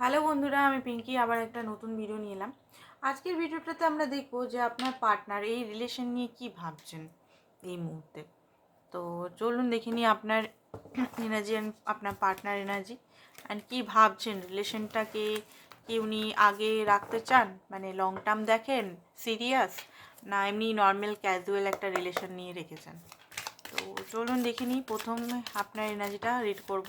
Hello বন্ধুরা, আমি পিঙ্কি, আবার একটা নতুন ভিডিও নিয়ে এলাম। আজকের ভিডিওটাতে আমরা দেখব যে আপনার পার্টনার এই রিলেশন নিয়ে কি ভাবছেন এই মুহূর্তে। তো চলুন দেখে নিই আপনার এনার্জি অ্যান্ড আপনার পার্টনার এনার্জি অ্যান্ড কী ভাবছেন? রিলেশনটাকে কি উনি আগে রাখতে চান? মানে লং টার্ম দেখেন? সিরিয়াস না এমনি নর্মাল ক্যাজুয়াল একটা রিলেশন নিয়ে রেখেছেন? তো চলুন দেখে নিই, প্রথমে আপনার এনার্জিটা রিড করব।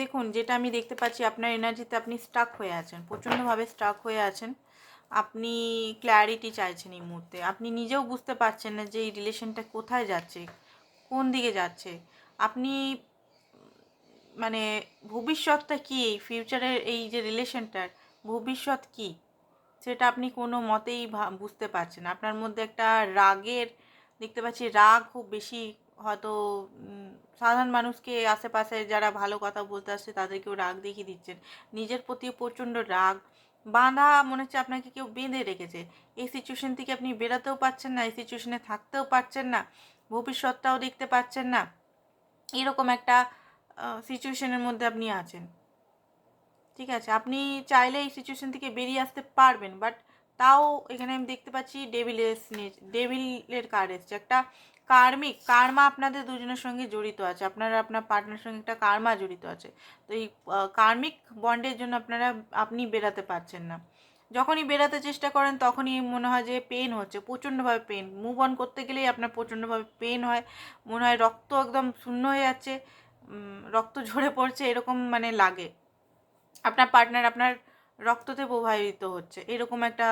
দেখুন, যেটা আমি দেখতে পাচ্ছি, আপনার এনার্জিতে আপনি স্টাক হয়ে আছেন, প্রচণ্ডভাবে স্টাক হয়ে আছেন। আপনি ক্ল্যারিটি চাইছেন এই মুহূর্তে। আপনি নিজেও বুঝতে পারছেন না যে এই রিলেশনটা কোথায় যাচ্ছে, কোন দিকে যাচ্ছে। আপনি মানে ভবিষ্যৎটা কী? এই ফিউচারের এই যে রিলেশনটার ভবিষ্যৎ কী? সেটা আপনি কোনো মতেই বুঝতে পারছেন আপনার মধ্যে একটা রাগের, দেখতে পাচ্ছি, রাগ খুব বেশি হয়তো সাধারণ মানুষকে আশেপাশে যারা ভালো কথা বলতে আসছে তাদেরকেও রাগ দেখিয়ে দিচ্ছেন। নিজের প্রতি প্রচণ্ড রাগ। বাঁধা মনে হচ্ছে আপনাকে কেউ বেঁধে রেখেছে। এই সিচুয়েশন থেকে আপনি বেরোতেও পারছেন না, এই সিচুয়েশনে থাকতেও পারছেন না, ভবিষ্যৎটাও দেখতে পাচ্ছেন না। এরকম একটা সিচুয়েশনের মধ্যে আপনি আছেন। ঠিক আছে, আপনি চাইলে এই সিচুয়েশন থেকে বেরিয়ে আসতে পারবেন বাট তাও এখানে আমি দেখতে পাচ্ছি ডেভিলের ডেভিলের কার্ড এসছে। একটা কার্মিক, কার্মা আপনাদের দুজনের সঙ্গে জড়িত আছে। আপনারা আপনার পার্টনার সঙ্গে একটা কার্মা জড়িত আছে। তো এই কার্মিক বন্ডের জন্য আপনারা, আপনি বেরাতে পারছেন না। যখনই বেরাতে চেষ্টা করেন, তখনই মনে হয় যে পেন হচ্ছে, প্রচণ্ডভাবে পেন মুভ অন করতে গেলেই আপনার প্রচণ্ডভাবে পেন হয়। মনে হয় রক্ত একদম শূন্য হয়ে যাচ্ছে রক্ত ঝরে পড়ছে, এরকম মানে লাগে। আপনার পার্টনার আপনার রক্ততে প্রবাহিত হচ্ছে। এরকম একটা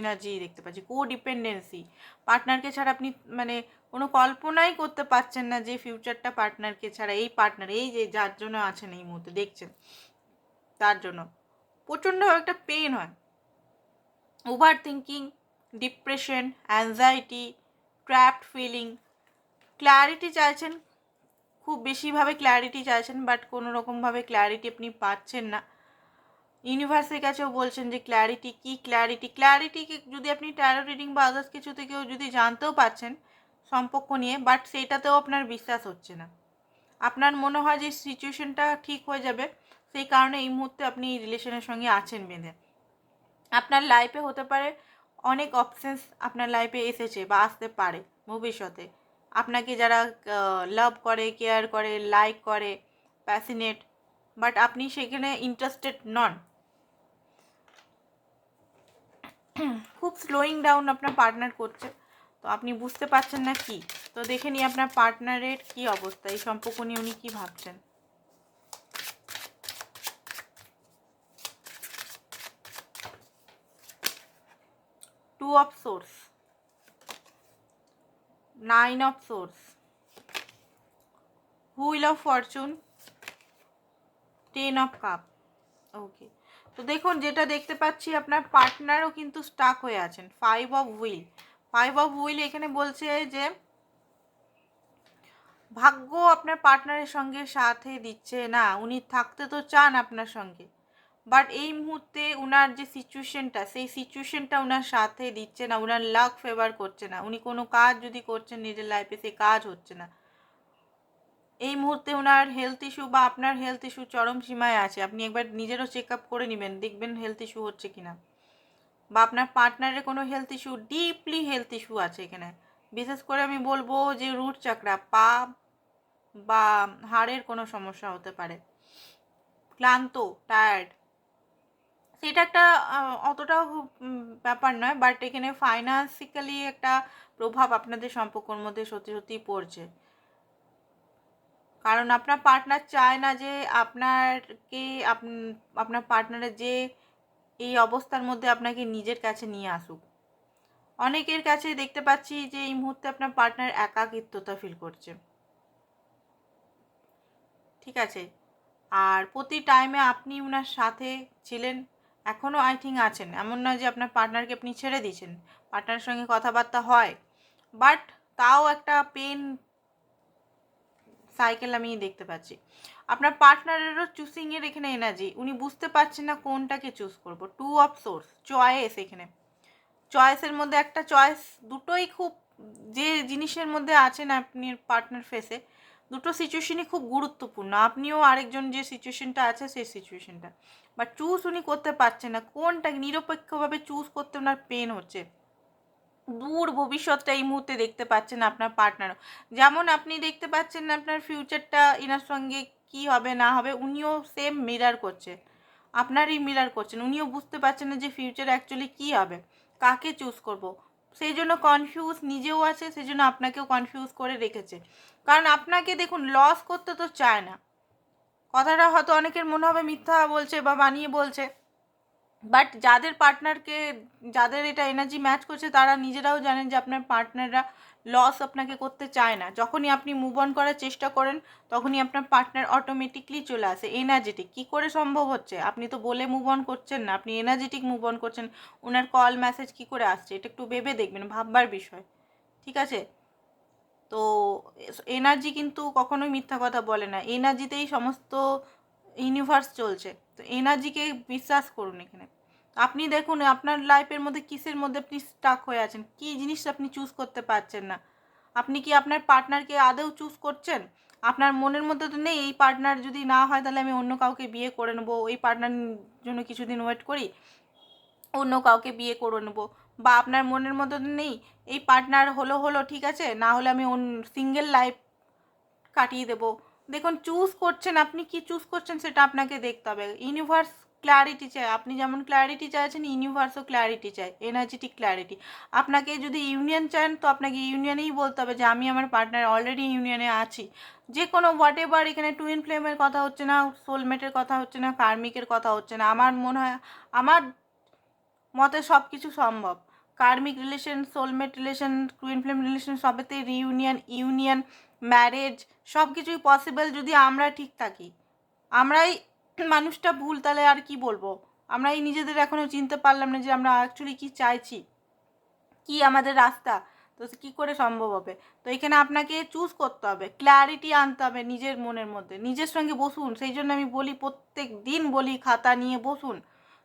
এনার্জি দেখতে পাচ্ছি। কো ডিপেন্ডেন্সি পার্টনারকে ছাড়া আপনি মানে কোনো কল্পনাই করতে পারছেন না যে ফিউচারটা পার্টনারকে ছাড়া, এই পার্টনার এই যে যার জন্য আছেন এই মুহূর্তে, দেখছেন? তার জন্য। প্রচণ্ড একটা পেন হয়। Over thinking depression anxiety trapped feeling clarity চাইছেন, খুব বেশিভাবে ক্ল্যারিটি চাইছেন বাট কোনো রকমভাবে ক্ল্যারিটি আপনি পাচ্ছেন না। ইউনিভার্সের কাছেও বলছেন যে ক্ল্যারিটি কি ক্ল্যারিটি ক্ল্যারিটি যদি আপনি ট্যারো রিডিং বা আদার্স কিছু থেকেও যদি জানতেও পাচ্ছেন সম্পর্ক নিয়ে বাট সেইটাতেও আপনার বিশ্বাস হচ্ছে না। আপনার মনে হয় যে সিচুয়েশনটা ঠিক হয়ে যাবে, সেই কারণে এই মুহূর্তে আপনি এই রিলেশনের সঙ্গে আছেন বেঁধে। আপনার লাইফে হতে পারে অনেক অপশানস আপনার লাইফে এসেছে বা আসতে পারে ভবিষ্যতে। আপনাকে যারা লাভ করে কেয়ার করে লাইক করে প্যাসিনেট বাট আপনি সেখানে ইন্টারেস্টেড নন। খুব স্লোয়িং ডাউন আপনার পার্টনার করছে। তো আপনি বুঝতে পারছেন না কি? তো দেখে নিই আপনার পার্টনারের কি অবস্থা, এই সম্পর্ক নিয়ে উনি কী ভাবছেন? Two of swords nine of swords wheel of fortune ten of cup okay তো দেখুন, যেটা দেখতে পাচ্ছি, আপনার পার্টনারও কিন্তু স্টাক হয়ে আছেন। Five of wheel five of wheel এখানে বলছে যে, ভাগ্য আপনার পার্টনারের সঙ্গে সাথে দিচ্ছে না, উনি থাকতে তো চান আপনার সঙ্গে। বাট এই মুহূর্তে উনার যে সিচুয়েশনটা, সেই সিচুয়েশনটা উনার সাথে দিচ্ছে না, উনার লাক ফেভার করছে না। উনি কোনো কাজ যদি করছেন, নিজের লাইফে সেই কাজ হচ্ছে না। এই মুহূর্তে ওনার হেলথ ইস্যু বা আপনার হেলথ ইস্যু চরম সীমায় আছে। আপনি একবার নিজেরও চেক আপ করে নেবেন, দেখবেন হেলথ ইস্যু হচ্ছে কি না বা আপনার পার্টনারের কোনো health issue deeply health issue আছে এখানে। বিশেষ করে আমি বলব যে রুট চাকরা পা বা হাড়ের কোনো সমস্যা হতে পারে। ক্লান্ত টায়ার্ড সেটা একটা অতটাও ব্যাপার নয় বাট এখানে ফাইন্যান্সিক্যালি একটা প্রভাব আপনাদের সম্পর্কর মধ্যে সত্যি সত্যি পড়ছে। কারণ আপনার পার্টনার চায় না যে আপনারকে আপনার পার্টনারের যে এই অবস্থার মধ্যে আপনাকে নিজের কাছে নিয়ে আসুক। অনেকের কাছে দেখতে পাচ্ছি যে এই মুহূর্তে আপনার পার্টনার একাকিত্বতা ফিল করছে। ঠিক আছে? আর প্রতি টাইমে আপনি ওনার সাথে ছিলেন এখনও আই থিঙ্ক আছেন। এমন নয় যে আপনার পার্টনারকে আপনি ছেড়ে দিয়েছেন। পার্টনারের সঙ্গে কথাবার্তা হয়। বাট তাও একটা পেন সাইকেল আমি দেখতে পাচ্ছি। আপনার পার্টনারেরও চুসিংয়ের এখানে এনার্জি উনি বুঝতে পারছেন না কোনটাকে চুজ করব। টু অফ সোর্স চয়েস এখানে। চয়েসের মধ্যে একটা চয়েস দুটোই খুব যে জিনিসের মধ্যে আছেন আপনি পার্টনার ফেসে দুটো সিচুয়েশনই খুব গুরুত্বপূর্ণ। আপনিও আরেকজন যে সিচুয়েশনটা আছে, সেই সিচুয়েশনটা বাট চুজ উনি করতে পারছেন না। কোনটা নিরপেক্ষভাবে চুজ করতে ওনার পেন হচ্ছে। দূর ভবিষ্যৎটা এই মুহূর্তে দেখতে পাচ্ছেন আপনার পার্টনারও যেমন আপনি দেখতে পাচ্ছেন আপনার ফিউচারটা এনার সঙ্গে কি হবে, না হবে, উনিও সেম মিরার করছে। আপনারই মিরার করছেন, উনিও বুঝতে পারছেন না যে ফিউচার অ্যাকচুয়ালি কী হবে, কাকে চুজ করব। সেই জন্য কনফিউজ নিজেও আছে, সেই জন্য আপনাকেও কনফিউজ করে রেখেছে। কারণ আপনাকে দেখুন লস করতে তো চায় না। কথাটা হয়তো অনেকের মনে হবে মিথ্যা বলছে বা বানিয়ে বলছে। বাট যাদের পার্টনারকে যাদের এটা এনার্জি ম্যাচ করছে, তারা নিজেরাও জানেন যে আপনার পার্টনাররা লস আপনাকে করতে চায় না। যখনই আপনি মুভ অন করার চেষ্টা করেন, তখনই আপনার পার্টনার অটোমেটিকলি চলে আসে। এনার্জেটিক কী করে সম্ভব হচ্ছে? আপনি তো বলে মুভ অন করছেন না। আপনি এনার্জেটিক মুভ অন করছেন। ওনার কল মেসেজ কী করে আসছে? এটা একটু ভেবে দেখবেন, ভাববার বিষয়। ঠিক আছে? তো এনার্জি কিন্তু কখনোই মিথ্যা কথা বলে না। এনার্জিতেই সমস্ত ইউনিভার্স চলছে। তো এনার্জিকে বিশ্বাস করুন এখানে। আপনি দেখুন, আপনার লাইফের মধ্যে কিসের মধ্যে আপনি স্টাক হয়ে আছেন? কী জিনিস আপনি চুজ করতে পারছেন না? আপনি কি আপনার পার্টনারকে আদৌ চুজ করছেন? আপনার মনের মধ্যে তো নেই, এই পার্টনার যদি না হয় তাহলে আমি অন্য কাউকে বিয়ে করে নেব, ওই পার্টনার জন্য কিছুদিন ওয়েট করি, অন্য কাউকে বিয়ে করে নেব। বা আপনার মনের মধ্যে তো নেই, এই পার্টনার হলো হলো, ঠিক আছে? না হলে আমি সিঙ্গেল লাইফ কাটিয়ে দেবো। দেখুন চুজ করছেন, আপনি কি চুজ করছেন সেটা আপনাকে দেখতে হবে। ইউনিভার্স ক্ল্যারিটি চাই। আপনি যেমন ক্ল্যারিটি চাইছেন ইউনিভার্সও ক্ল্যারিটি চাই এনার্জেটিক ক্ল্যারিটি আপনাকে যদি ইউনিয়ন চান, তো আপনাকে ইউনিয়নেই বলতে হবে যে, আমি আমার পার্টনার অলরেডি ইউনিয়নে আছি। যে কোনো হোয়াট এভার এখানে টুইন ফ্লেমের কথা হচ্ছে না সোলমেটের কথা হচ্ছে না কার্মিকের কথা হচ্ছে না। আমার মনে হয়, আমার মতে সব কিছু সম্ভব karmic relation soulmate relation twin flame relation সবেতেই রিউনিয়ন ইউনিয়ন ম্যারেজ সব কিছুই পসিবল যদি আমরা ঠিক থাকি। আমরাই মানুষটা ভুল, তাহলে আর কি বলব? আমরা এই নিজেদের এখনও চিনতে পারলাম না যে আমরা অ্যাকচুয়ালি কী চাইছি, কি আমাদের রাস্তা, তো কি করে সম্ভব হবে? তো এখানে আপনাকে চুজ করতে হবে ক্ল্যারিটি আনতে হবে নিজের মনের মধ্যে। নিজের সঙ্গে বসুন, সেই জন্য আমি বলি প্রত্যেক দিন বলি খাতা নিয়ে বসুন।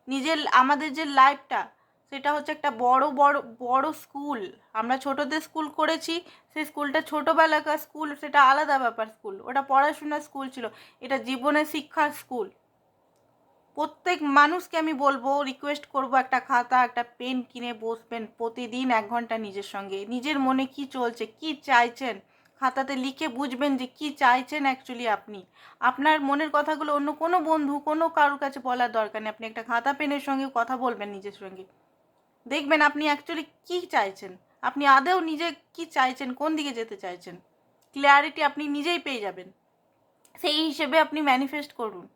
নিজের, আমাদের যে লাইফটা সেটা হচ্ছে একটা বড় বড় বড় স্কুল আমরা ছোটদের স্কুল করেছি, সেই স্কুলটা ছোটোবেলাকার স্কুল সেটা আলাদা ব্যাপার স্কুল ওটা পড়াশোনার স্কুল ছিল, এটা জীবনের শিক্ষার স্কুল প্রত্যেক মানুষকে আমি বলব রিকোয়েস্ট করব একটা খাতা, একটা পেন কিনে বসবেন প্রতিদিন এক ঘণ্টা নিজের সঙ্গে। নিজের মনে কি চলছে, কি চাইছেন? খাতাতে লিখে বুঝবেন যে কি চাইছেন অ্যাকচুয়ালি আপনি। আপনার মনের কথাগুলো অন্য কোনো বন্ধু, কোনো কারোর কাছে বলার দরকার নেই। আপনি একটা খাতা, পেনের সঙ্গে কথা বলবেন নিজের সঙ্গে। দেখবেন আপনি অ্যাকচুয়ালি কি চাইছেন? আপনি আদেও নিজে কি চাইছেন? কোন দিকে যেতে চাইছেন? ক্লিয়ারিটি আপনি নিজেই পেয়ে যাবেন। সেই হিসেবে আপনি ম্যানিফেস্ট করুন।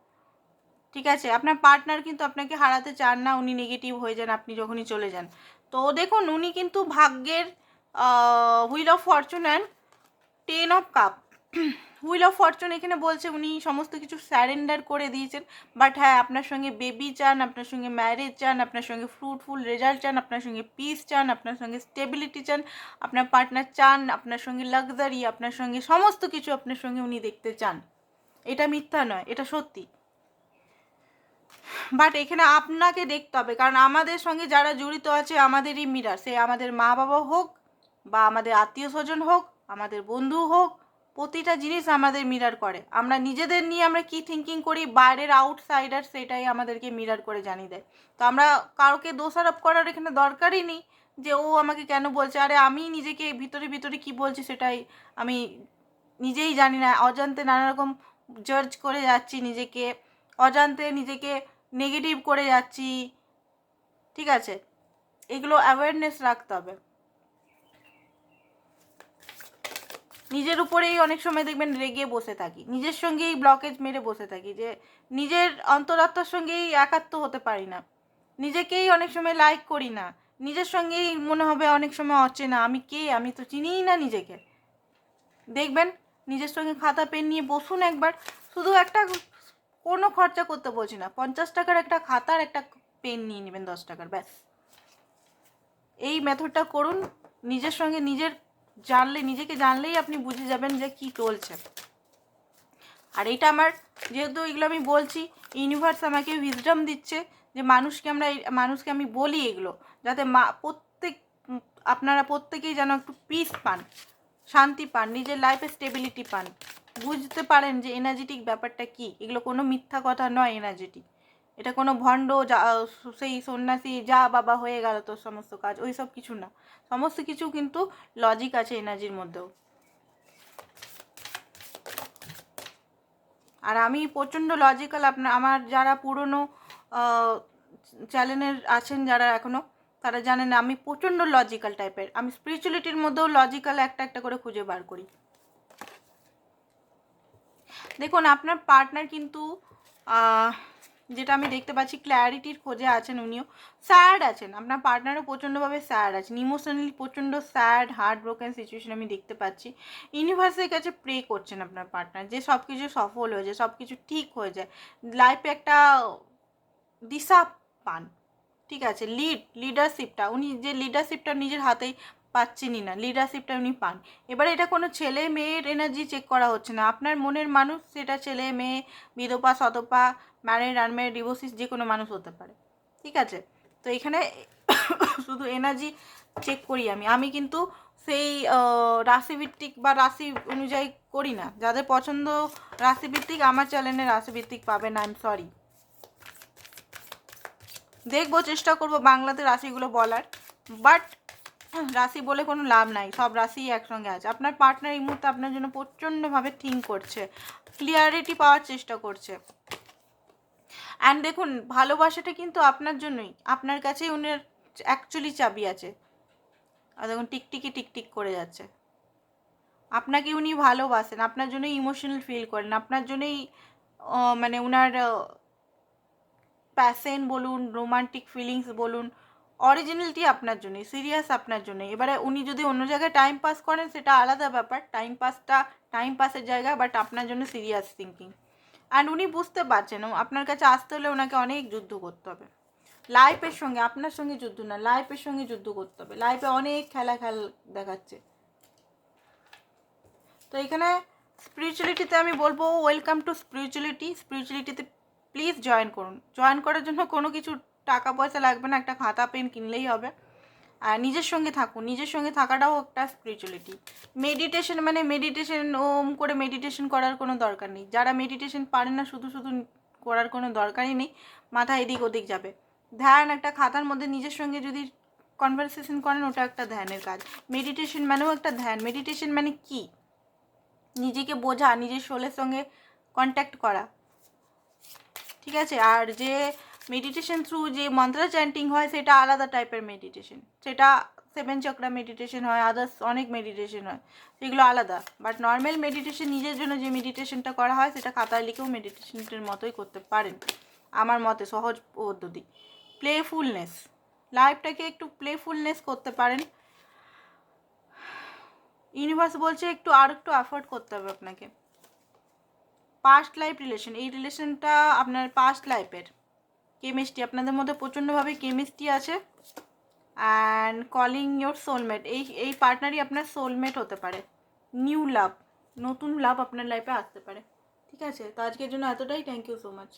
ঠিক আছে? আপনার পার্টনার কিন্তু আপনাকে হারাতে চান না, উনি নেগেটিভ হয়ে যান, আপনি যখনই চলে যান। তো দেখুন, উনি কিন্তু ভাগ্যের wheel of fortune and ten of cup wheel of fortune এখানে বলছে, উনি সমস্ত কিছু স্যারেন্ডার করে দিয়েছেন। বাট হ্যাঁ আপনার সঙ্গে বেবি চান, আপনার সঙ্গে ম্যারেজ চান, আপনার সঙ্গে ফ্রুটফুল রেজাল্ট চান, আপনার সঙ্গে পিস চান, আপনার সঙ্গে স্টেবিলিটি চান, আপনার পার্টনার চান, আপনার সঙ্গে লাক্সারি আপনার সঙ্গে সমস্ত কিছু আপনার সঙ্গে উনি দেখতে চান। এটা মিথ্যা নয়, এটা সত্যি। বাট এখানে আপনাকে দেখতে হবে। কারণ আমাদের সঙ্গে যারা জড়িত আছে, আমাদেরই মিরার সে আমাদের মা বাবা হোক বা আমাদের আত্মীয় স্বজন হোক, আমাদের বন্ধু হোক, প্রতিটা জিনিস আমাদের মিরার করে। আমরা নিজেদের নিয়ে আমরা কি থিঙ্কিং করি? বাইরের আউটসাইডার সেটাই আমাদেরকে মিরার করে জানিয়ে দেয়। তো আমরা কাউকে দোষারোপ করার এখানে দরকারই নেই যে ও আমাকে কেন বলছে। আরে আমি নিজেকে ভিতরে ভিতরে কি বলছি সেটাই আমি নিজেই জানি না। অজান্তে নানা রকম করে যাচ্ছি নিজেকে। অজান্তে নিজেকে নেগেটিভ করে যাচ্ছি। ঠিক আছে? এগুলো অ্যাওয়ারনেস রাখতে হবে। নিজের উপরেই অনেক সময় দেখবেন রেগে বসে থাকি। নিজের সঙ্গেই ব্লকেজ মেরে বসে থাকি যে, নিজের অন্তরাত্মার সঙ্গেই একাত্ম হতে পারি না। নিজেকেই অনেক সময় লাইক করি না। নিজের সঙ্গেই মনে হবে অনেক সময় অচেনা। আমি কে? আমি তো চিনিই না নিজেকে। দেখবেন, নিজের সঙ্গে খাতা, পেন নিয়ে বসুন একবার। শুধু একটা কোনো খরচা করতে বলছি না। পঞ্চাশ টাকার একটা খাতার একটা পেন নিয়ে নেবেন দশ টাকার, ব্যাস। এই মেথডটা করুন, নিজের সঙ্গে নিজের জানলে, নিজেকে জানলেই আপনি বুঝে যাবেন যে কি চলছে। আর এটা আমার, যেহেতু এগুলো আমি বলছি ইউনিভার্স আমাকে উইজডম দিচ্ছে যে মানুষকে আমরা মানুষকে আমি বলি এগুলো, যাতে মা, প্রত্যেক, আপনারা প্রত্যেকেই যেন একটু পিস পান, শান্তি পান, নিজের লাইফে স্টেবিলিটি পান। বুঝতে পারেন যে এনার্জেটিক ব্যাপারটা কি? এগুলো কোনো মিথ্যা কথা নয় এনার্জেটিক এটা কোনো ভণ্ড যা সেই সন্ন্যাসী যা বাবা হয়ে গেল তোর সমস্ত কাজ ওই সব কিছু না। সমস্ত কিছু কিন্তু লজিক আছে এনার্জির মধ্যেও। আর আমি প্রচণ্ড লজিক্যাল আপনার, আমার যারা পুরনো চ্যানেলের আছেন যারা এখনও তারা জানেন আমি প্রচণ্ড লজিক্যাল টাইপের আমি স্পিরিচুয়ালিটির মধ্যেও লজিক্যাল একটা একটা করে খুঁজে বার করি। দেখুন, আপনার পার্টনার কিন্তু যেটা আমি দেখতে পাচ্ছি ক্ল্যারিটির খোঁজে আছেন উনিও। স্যাড আছেন। আপনার পার্টনারও প্রচণ্ডভাবে স্যাড আছেন। ইমোশনালি প্রচণ্ড স্যাড হার্ট ব্রোকেন সিচুয়েশন আমি দেখতে পাচ্ছি। ইউনিভার্সের কাছে প্রে করছেন আপনার পার্টনার যে সব কিছু সফল হয়ে যায় সব কিছু ঠিক হয়ে যায়। লাইফে একটা দিশা পান। ঠিক আছে? লিড লিডারশিপটা উনি যে লিডারশিপটা নিজের হাতেই পাচ্ছেনই না লিডারশিপটা উনি পান। এবারে এটা কোনো ছেলে মেয়ের এনার্জি চেক করা হচ্ছে না। আপনার মনের মানুষ, সেটা ছেলে মেয়ে, বিধবা, সতপা ম্যারেড আনম্যারিড ডিভোর্সিস যে কোনো মানুষ হতে পারে। ঠিক আছে? তো এখানে শুধু এনার্জি চেক করি আমি। আমি কিন্তু সেই রাশিভিত্তিক বা রাশি অনুযায়ী করি না। যাদের পছন্দ রাশিভিত্তিক, আমার চ্যানেলে রাশিভিত্তিক পাবেন আই এম সরি দেখব, চেষ্টা করব বাংলাতে রাশিগুলো বলার। বাট রাশি বলে কোনো লাভ নাই, সব রাশি একসঙ্গে আছে। আপনার পার্টনার এই মুহূর্তে আপনার জন্য প্রচণ্ডভাবে থিঙ্ক করছে ক্লিয়ারিটি পাওয়ার চেষ্টা করছে। অ্যান্ড দেখুন, ভালোবাসাটা কিন্তু আপনার জন্যই, আপনার কাছেই উনার অ্যাকচুয়ালি চাবি আছে। আর দেখুন, টিকটিকি টিকটিক করে যাচ্ছে। আপনাকে উনি ভালোবাসেন, আপনার জন্যই ইমোশনাল ফিল করেন, আপনার জন্যই মানে উনার প্যাশন বলুন রোমান্টিক ফিলিংস বলুন অরিজিনালিটি আপনার জন্যই সিরিয়াস আপনার জন্য এবারে উনি যদি অন্য জায়গায় টাইম পাস করেন, সেটা আলাদা ব্যাপার। টাইম পাসটা টাইম পাসের জায়গা বাট আপনার জন্য সিরিয়াস থিঙ্কিং অ্যান্ড উনি বুঝতে পারছেন আপনার কাছে আসতে হলে ওনাকে অনেক যুদ্ধ করতে হবে। লাইফের সঙ্গে, আপনার সঙ্গে যুদ্ধ না লাইফের সঙ্গে যুদ্ধ করতে হবে। লাইফে অনেক খেলা খেল দেখাচ্ছে। তো এখানে স্পিরিচুয়ালিটিতে আমি বলব ওয়েলকাম টু স্পিরিচুয়ালিটি স্পিরিচুয়ালিটিতে প্লিজ জয়েন করুন। জয়েন করার জন্য কোনো কিছু টাকা পয়সা লাগবে না, একটা খাতা, পেন কিনলেই হবে। আর নিজের সঙ্গে থাকুন, নিজের সঙ্গে থাকাটাও একটা স্পিরিচুয়ালিটি মেডিটেশন মানে মেডিটেশন ওম করে মেডিটেশন করার কোনো দরকার নেই। যারা মেডিটেশন পারেন না, শুধু শুধু করার কোনো দরকারই নেই, মাথা এদিক ওদিক যাবে। ধ্যান, একটা খাতার মধ্যে নিজের সঙ্গে যদি কনভারসেশন করেন, ওটা একটা ধ্যানের কাজ। মেডিটেশন মানেও একটা ধ্যান। মেডিটেশন মানে কি? নিজেকে বোঝা, নিজের শোলের সঙ্গে কন্ট্যাক্ট করা। ঠিক আছে? আর যে মেডিটেশন থ্রু যে মন্ত্র চ্যান্টিং হয়, সেটা আলাদা টাইপের মেডিটেশন সেটা সেভেন চক্রা মেডিটেশন হয় আদার্স অনেক মেডিটেশন হয়, সেগুলো আলাদা। বাট নর্মাল মেডিটেশন নিজের জন্য যে মেডিটেশনটা করা হয়, সেটা খাতায় লিখেও মেডিটেশনটার মতোই করতে পারেন। আমার মতে সহজ পদ্ধতি। প্লেফুলনেস লাইফটাকে একটু প্লেফুলনেস করতে পারেন। ইউনিভার্স বলছে একটু আর একটু অ্যাফোর্ড করতে হবে আপনাকে। পাস্ট লাইফ রিলেশন এই রিলেশনটা আপনার পাস্ট লাইফের কেমিস্ট্রি আপনাদের মধ্যে প্রচণ্ডভাবে কেমিস্ট্রি আছে অ্যান্ড কলিং ইয়োর সোলমেট এই এই পার্টনারই আপনার সোলমেট হতে পারে। নিউ লাভ নতুন লাভ আপনার লাইফে আসতে পারে। ঠিক আছে? তো আজকের জন্য এতটাই। Thank you so much